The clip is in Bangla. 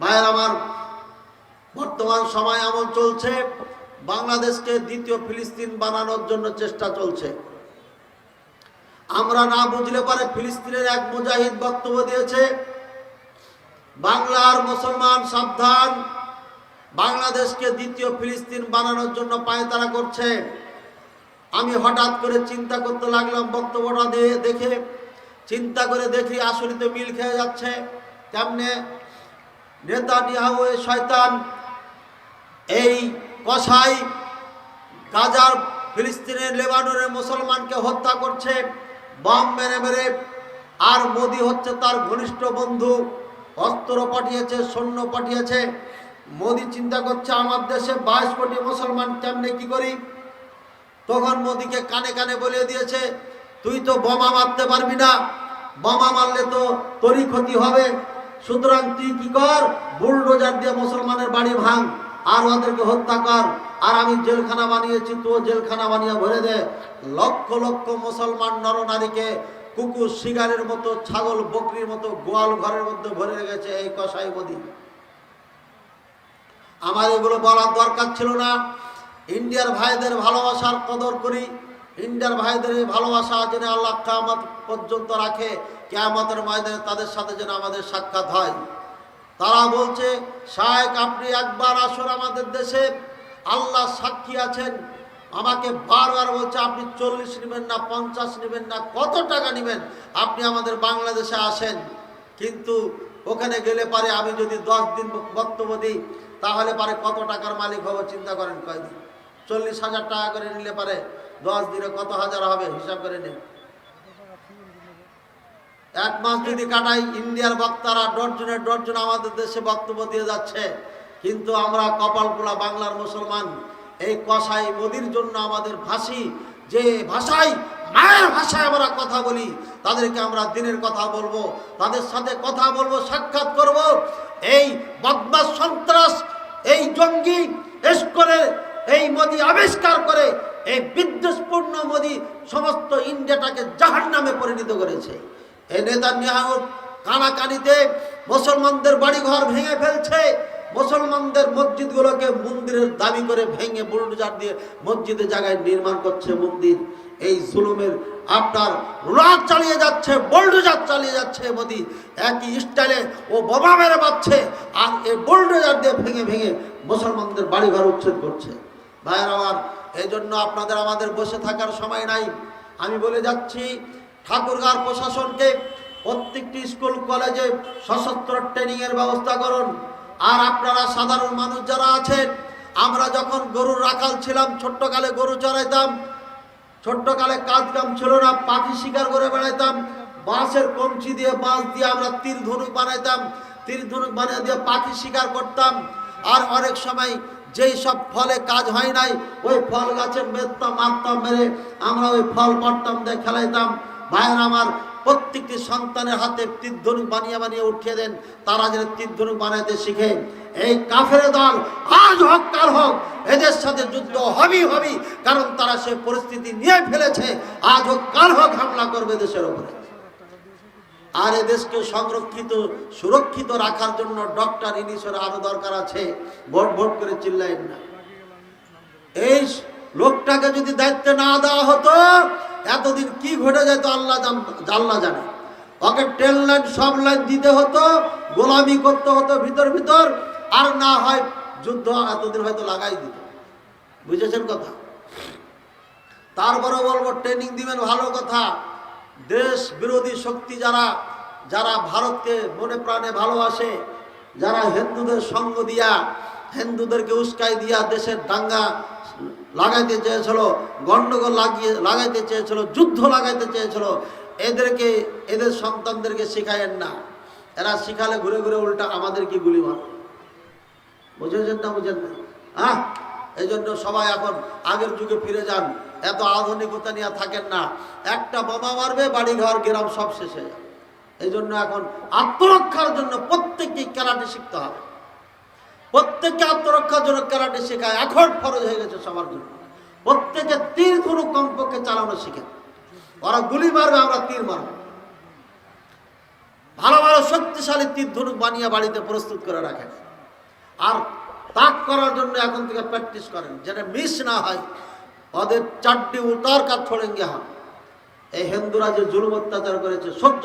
ভাইয়ের আমার, বর্তমান সময় এমন চলছে, বাংলাদেশকে দ্বিতীয় ফিলিস্তিন বানানোর জন্য চেষ্টা চলছে। আমরা না বুঝলে পারে ফিলিস্তিনের এক মুজাহিদ বক্তব্য দিয়েছে, বাংলার মুসলমান সাবধান, বাংলাদেশকে দ্বিতীয় ফিলিস্তিন বানানোর জন্য পায়তারা করছে। আমি হঠাৎ করে চিন্তা করতে লাগলাম বক্তব্যটা দিয়ে দেখে, চিন্তা করে দেখি আসলে তো মিল খেয়ে যাচ্ছে কেমনে নেতা নিহাউ শয়তান, এই কসাই গাজার ফিলিস্তিনের, লেবাননের মুসলমানকে হত্যা করছে, বাম মেরে মেরে, আর মোদি হচ্ছে তার ঘনিষ্ঠ বন্ধু, অস্ত্র পাঠিয়েছে, সৈন্য পাঠিয়েছে। মোদি চিন্তা করছে, আমার দেশে বাইশ কোটি মুসলমান, কেমনে কি করি? তখন মোদিকে কানে কানে বলে দিয়েছে, তুই তো বোমা মারতে পারবি না, বোমা মারলে তো তোরই ক্ষতি হবে। সুতরাং তুই কি কর? বুলডোজার দিয়ে মুসলমানের বাড়ি ভাঙ, আর ওদেরকে হত্যা কর। আর আমি জেলখানা বানিয়েছি, তো জেলখানা বানিয়ে ভরে দে। লক্ষ লক্ষ মুসলমান নরনারীকে কুকুর শিগারের মতো, ছাগল, বকরির মতো গোয়াল ঘরের মধ্যে ভরে রেখেছে এই কসাই মোদী আমার এগুলো বলার দরকার ছিল না। ইন্ডিয়ার ভাইদের ভালোবাসার কদর করি। ইন্ডিয়ার ভাইদের ভালোবাসা যেন আল্লাহ কামত পর্যন্ত রাখে, কেয়ামতের ময়দানে তাদের সাথে যেন আমাদের সাক্ষাৎ হয়। তারা বলছে, শায়েক, আপনি একবার আসুন আমাদের দেশে, আল্লাহ সাক্ষী আছেন। আমাকে বারবার বলছে, আপনি চল্লিশ নেবেন না, পঞ্চাশ নেবেন না, কত টাকা নেবেন? আপনি আমাদের বাংলাদেশে আসেন। কিন্তু ওখানে গেলে পারে আমি যদি দশ দিন বক্তব্য দিই, তাহলে পারে কত টাকার মালিক হব চিন্তা করেন কয়দিন? চল্লিশ হাজার টাকা করে নিলে পারে। দশ দিনে কত হাজার হবে? হিসাব করে নিন এক মাস যদি কাটাই, ইন্ডিয়ার বক্তারা ডরজনে ডরজন আমাদের দেশে বক্তব্য দিয়ে যাচ্ছে। কিন্তু আমরা কপালপুলা বাংলার মুসলমান, এই কসাই মোদির জন্য আমাদের ভাষী, যে ভাষায় মায়ের ভাষায় আমরা কথা বলি, তাদেরকে আমরা দিনের কথা বলব, তাদের সাথে কথা বলব, সাক্ষাৎ করব। এই বদমাস সন্ত্রাস, এই জঙ্গি, এসকরে এই মোদি আবিষ্কার করে এই বিদ্বেষপূর্ণ মোদী সমস্ত ইন্ডিয়াটাকে জাহান নামে পরিণত করেছে। এই নেতা নিয়াহুর কানাকানিতে মুসলমানদের বাড়িঘর ভেঙে ফেলছে। মুসলমানদের মসজিদগুলোকে মন্দিরের দাবি করে ভেঙে বুলডোজার দিয়ে মসজিদের জায়গায় নির্মাণ করছে মন্দির। এই জুলুমের আপনার রোলার চালিয়ে যাচ্ছে, বোল্ডোজার চালিয়ে যাচ্ছে মোদি। একই স্টাইলে ও বোমা মেরে পাচ্ছে আর এই বোল্ডোজার দিয়ে ভেঙে ভেঙে মুসলমানদের বাড়িঘর উচ্ছেদ করছে। ভাইয়ের আমার এই জন্য আপনাদের আমাদের বসে থাকার সময় নাই। আমি বলে যাচ্ছি, ঠাকুরগার প্রশাসনকে প্রত্যেকটি স্কুল, কলেজে সশস্ত্র ট্রেনিংয়ের ব্যবস্থা করুন। আর আপনারা সাধারণ মানুষ যারা আছেন, আমরা যখন গরুর রাখাল ছিলাম, ছোট্টকালে গরু চড়াইতাম, ছোট্টকালে কাজ কাম ছিল না, পাখি শিকার করে বেড়াইতাম, বাঁশের কমচি দিয়ে বাঁশ দিয়ে আমরা তীর ধনুক বানাইতাম তীর ধনুক বানিয়ে দিয়ে পাখি শিকার করতাম। আর অনেক সময় যেই সব ফলে কাজ হয় নাই, ওই ফল গাছে মেরতাম মারতাম মেরে আমরা ওই ফল পারতাম দিয়ে খেলাইতাম। ভাইয়ের আমার, প্রত্যেকটি সন্তানের হাতে তীর ধনুক বানিয়ে বানিয়ে উঠিয়ে দেন, তারা যেন তীর ধনুক বানাইতে শিখে। এই কাফের দল আজ হোক, কাল হোক, এদের সাথে যুদ্ধ হবেই হবেই, কারণ তারা সে পরিস্থিতি নিয়ে ফেলেছে। আজ হোক, কাল হোক, হামলা করবে দেশের উপরে। আর এদেশকে সংরক্ষিত, সুরক্ষিত রাখার জন্য ডক্টর ইনিসের আরও দরকার আছে। ভোট ভোট করে চিল্লাইন না। এই লোকটাকে যদি দায়িত্ব না দেওয়া হতো, এতদিন কি ঘটে যেত আল্লাহ আল্লাহ জানে। ওকে ট্রেন লাইন, সব লাইন দিতে হতো, গোলামি করতে হতো ভিতর ভিতর, আর না হয় যুদ্ধ এতদিন হয়তো লাগাই দিত। বুঝেছেন কথা? তারপরে বলব ট্রেনিং দিবেন ভালো কথা। দেশ বিরোধী শক্তি যারা যারা ভারতকে মনে প্রাণে ভালোবাসে, যারা হিন্দুদের সঙ্গ দিয়া, হিন্দুদেরকে উস্কাই দিয়া দেশের দাঙ্গা লাগাইতে চেয়েছিল গন্ডগোল লাগিয়ে, লাগাইতে চেয়েছিল, যুদ্ধ লাগাইতে চেয়েছিল, এদেরকে, এদের সন্তানদেরকে শিখায়েন না। এরা শিখালে ঘুরে ঘুরে উল্টা আমাদেরকে গুলি মার বুঝেছেন না বুঝেন না? হ্যাঁ এই জন্য সবাই এখন আগের যুগে ফিরে যান। এত আধুনিকতা নিয়ে থাকেন না। একটা বোমা মারবে বাড়ি ঘর গ্রাম সব শেষে যাবে। এই জন্য এখন আত্মরক্ষার জন্য প্রত্যেককে ক্যারাটে শিখতে হবে। প্রত্যেককে আত্মরক্ষার জন্য ক্যারাটে শেখায়। এখন ফরজ হয়ে গেছে সবার জন্য। প্রত্যেকে তীর ধরু কমপক্ষে চালানো শিখে। ওরা গুলি মারবে, আমরা তীর মারবো। ভালো ভালো, শক্তিশালী তীর ধনুক বানিয়ে বাড়িতে প্রস্তুত করে রাখেন। আর তাক করার জন্য এখন থেকে প্র্যাকটিস করেন। যেন মিস না হয়। ওদের চারটি উতার কাজ ছড়েঙ্গে হয় এই হিন্দুরা যে জুলুম অত্যাচার করেছে সহ্য